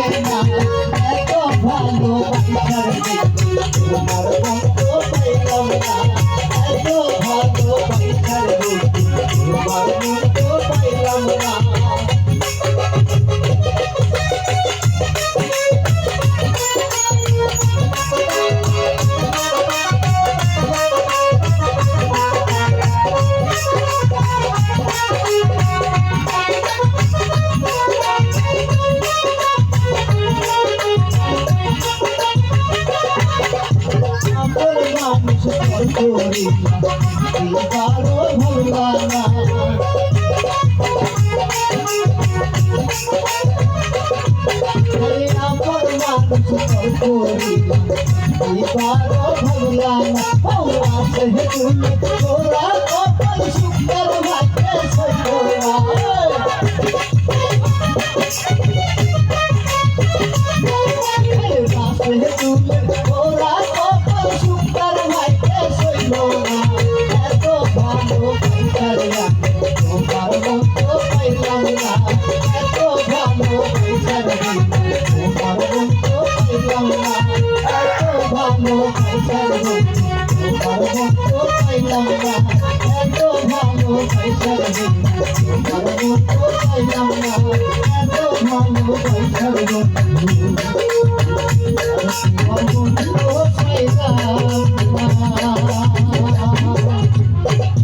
না এত ভালোবাসার তোমার মানুষ করিলা এবার ভগবান আছে তুমি তোরা কপাল সুন্দর ভাগ্যে সইরা ওরা ভালো পাইতার